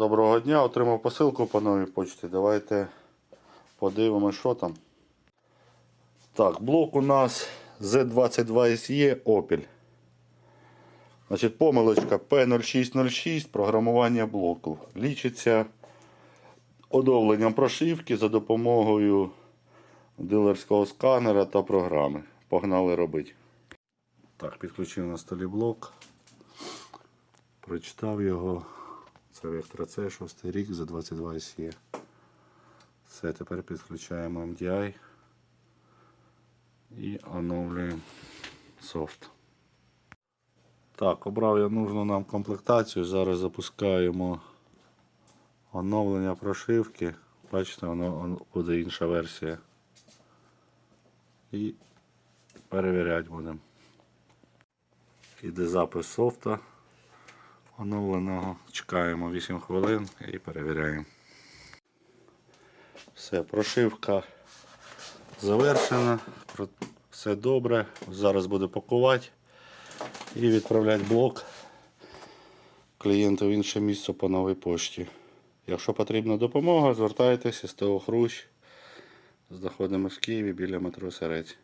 Доброго дня, отримав посилку по новій почті. Давайте подивимося, що там. Так, блок у нас Z22SE Opel. Значить, помилочка P0606 програмування блоку. Лічиться оновленням прошивки за допомогою дилерського сканера та програми. Погнали робити. Так, підключив на столі блок. Прочитав його. Це Vectra C, 6 рік за 22 SE. Все, тепер підключаємо MDI і оновлюємо софт. Так, обрав я нужну нам комплектацію. Зараз запускаємо оновлення прошивки. Бачите, воно буде інша версія. І перевіряти будемо. Іде запис софта оновленого. Чекаємо 8 хвилин і перевіряємо. Все, прошивка завершена. Все добре. Зараз буде пакувати і відправляти блок клієнту в інше місце по новій пошті. Якщо потрібна допомога, звертайтеся з СТО Хрущ. Знаходимося в Києві біля метро Серець.